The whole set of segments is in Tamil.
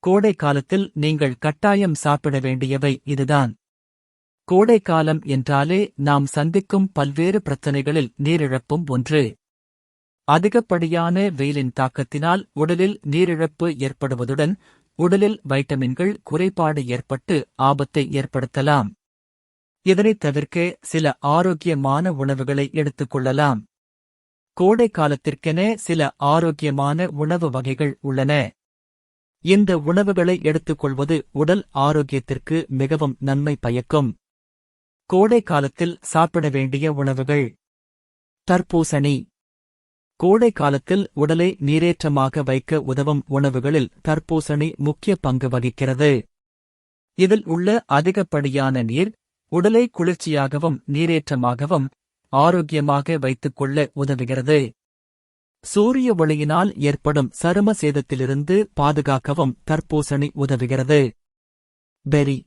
கோடை காலத்தில் நீங்கள் கட்டாயம் சாப்பிட வேண்டியவை இதுதான். கோடை காலம் என்றாலே நாம் சந்திக்கும் பல்வேறு பிரச்சனைகளில் நீரிழப்பும் ஒன்று. அதிகப்படியான வெயிலின் தாக்கத்தினால் உடலில் நீரிழப்பு ஏற்படுவதுடன் உடலில் வைட்டமின்கள் குறைபாடு ஏற்பட்டு ஆபத்தை ஏற்படுத்தலாம். இதனைத் தவிர்க்க சில ஆரோக்கியமான உணவுகளை எடுத்துக் கொள்ளலாம். கோடை காலத்திற்கென சில ஆரோக்கியமான உணவு வகைகள் உள்ளன. இந்த உணவுகளை எடுத்துக்கொள்வது உடல் ஆரோக்கியத்திற்கு மிகவும் நன்மை பயக்கும். கோடை காலத்தில் சாப்பிட வேண்டிய உணவுகள். தர்பூசணி. கோடை காலத்தில் உடலை நீரேற்றமாக வைக்க உதவும் உணவுகளில் தர்பூசணி முக்கிய பங்கு வகிக்கிறது. இதில் உள்ள அதிகப்படியான நீர் உடலை குளிர்ச்சியாகவும் நீரேற்றமாகவும் ஆரோக்கியமாக வைத்துக்கொள்ள உதவுகிறது. சூரிய ஒளியினால் ஏற்படும் சரும சேதத்திலிருந்து பாதுகாக்கவும் தர்பூசணி உதவுகிறது. பெரி.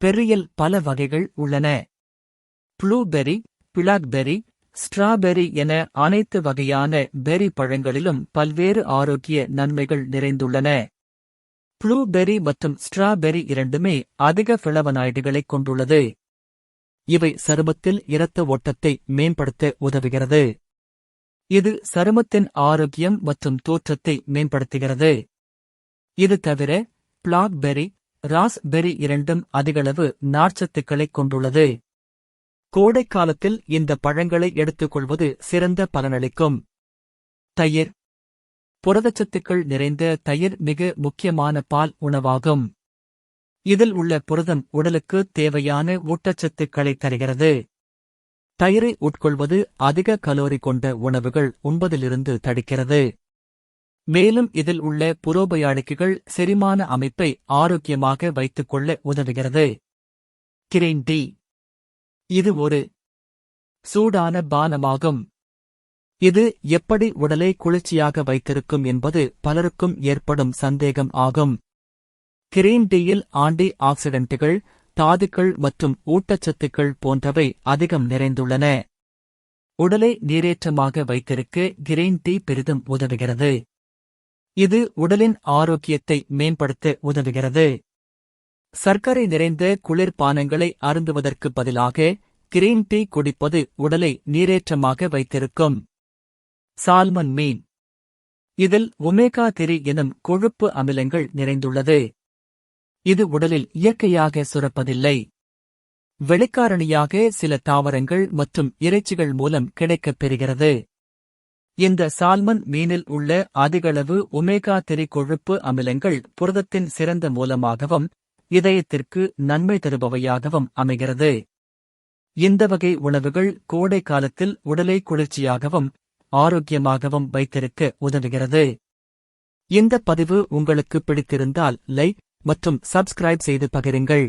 பெர்ரியில் பல வகைகள் உள்ளன. ப்ளூபெர்ரி பிளாக்பெர்ரி ஸ்ட்ராபெர்ரி என அனைத்து வகையான பெர்ரி பழங்களிலும் பல்வேறு ஆரோக்கிய நன்மைகள் நிறைந்துள்ளன. ப்ளூபெர்ரி மற்றும் ஸ்ட்ராபெர்ரி இரண்டுமே அதிக பிளவனாய்டுகளைக் கொண்டுள்ளது. இவை சருமத்தில் இரத்த ஓட்டத்தை மேம்படுத்த உதவுகிறது. இது சருமத்தின் ஆரோக்கியம் மற்றும் தோற்றத்தை மேம்படுத்துகிறது. இது தவிர பிளாக்பெர்ரி ராஸ்பெர்ரி இரண்டும் அதிகளவு நார்ச்சத்துக்களை கொண்டுள்ளது. கோடைக்காலத்தில் இந்த பழங்களை எடுத்துக்கொள்வது சிறந்த பலனளிக்கும். தயிர். புரதச்சத்துக்கள் நிறைந்த தயிர் மிக முக்கியமான பால் உணவாகும். இதில் உள்ள புரதம் உடலுக்கு தேவையான ஊட்டச்சத்துக்களை தருகிறது. தயிரை உட்கொள்வது அதிக கலோரி கொண்ட உணவுகள் உண்பதிலிருந்து தடுக்கிறது. மேலும் இதில் உள்ள புரோபயாடிக்குகள் செரிமான அமைப்பை ஆரோக்கியமாக வைத்துக் கொள்ள உதவுகிறது. கிரீன் டீ இது ஒரு சூடான பானமாகும். இது எப்படி உடலை குளிர்ச்சியாக வைத்திருக்கும் என்பது பலருக்கும் ஏற்படும் சந்தேகம் ஆகும். கிரீன் டீயில் ஆன்டி ஆக்சிடென்ட்டுகள் தாதுக்கள் மற்றும் ஊட்டச்சத்துக்கள் போன்றவை அதிகம் நிறைந்துள்ளன. உடலை நீரேற்றமாக வைத்திருக்க கிரீன் டீ பெரிதும் உதவுகிறது. இது உடலின் ஆரோக்கியத்தை மேம்படுத்த உதவுகிறது. சர்க்கரை நிறைந்த குளிர்பானங்களை அருந்துவதற்கு பதிலாக கிரீன் டீ குடிப்பது உடலை நீரேற்றமாக வைத்திருக்கும். சால்மன் மீன். இதில் ஒமேகா திரி எனும் கொழுப்பு அமிலங்கள் நிறைந்துள்ளது. இது உடலில் இயற்கையாக சுரப்பதில்லை. வெளிக்காரணியாக சில தாவரங்கள் மற்றும் இறைச்சிகள் மூலம் கிடைக்கப் பெறுகிறது. இந்த சால்மன் மீனில் உள்ள அதிகளவு ஒமேகா திரி கொழுப்பு அமிலங்கள் புரதத்தின் சிறந்த மூலமாகவும் இதயத்திற்கு நன்மை தருபவையாகவும் அமைகிறது. இந்த வகை உணவுகள் கோடை காலத்தில் உடலை குளிர்ச்சியாகவும் ஆரோக்கியமாகவும் வைத்திருக்க உதவுகிறது. இந்த பதிவு உங்களுக்கு பிடித்திருந்தால் லைக் மற்றும் சப்ஸ்கிரைப் செய்து பகிருங்கள்.